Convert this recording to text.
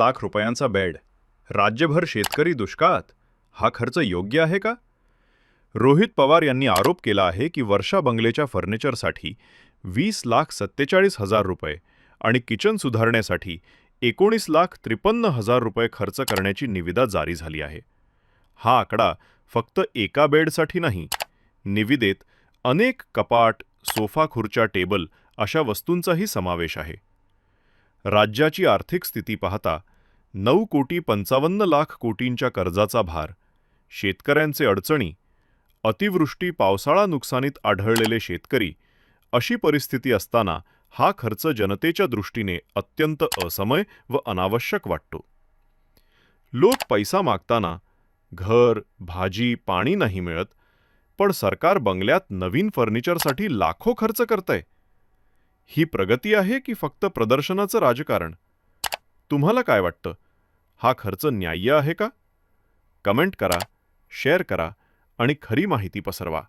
लाख रुपयांचा बेड. राज्यभर शेतकरी दुष्काळात? हा खर्च योग्य आहे का? रोहित पवार यांनी आरोप केला आहे की वर्षा बंगलेच्या फर्निचरसाठी वीस लाख सत्तेचाळीस हजार रुपये आणि किचन सुधारण्यासाठी एकोणीस लाख त्रिपन्न हजार रुपये खर्च करण्याची निविदा जारी झाली आहे. हा आकडा फक्त एका बेडसाठी नाही निविदेत अनेक कपाट सोफा खुर्च्या टेबल अशा वस्तूंचाही समावेश आहे. राज्याची आर्थिक स्थिती पाहता नऊ कोटी पंचावन्न लाख कोटींच्या कर्जाचा भार शेतकऱ्यांचे अडचणी अतिवृष्टी पावसाळा नुकसानीत आढळलेले शेतकरी अशी परिस्थिती असताना हा खर्च जनतेच्या दृष्टीने अत्यंत असमय व अनावश्यक वाटतो. लोक पैसा मागताना घर भाजी पाणी नाही मिळत पण सरकार बंगल्यात नवीन फर्निचरसाठी लाखो खर्च करतंय. ही प्रगती आहे की फक्त प्रदर्शनाचं राजकारण? तुम्हाला काय वाटतं? हा खर्च न्याय्य आहे का? कमेंट करा शेअर करा आणि खरी माहिती पसरवा.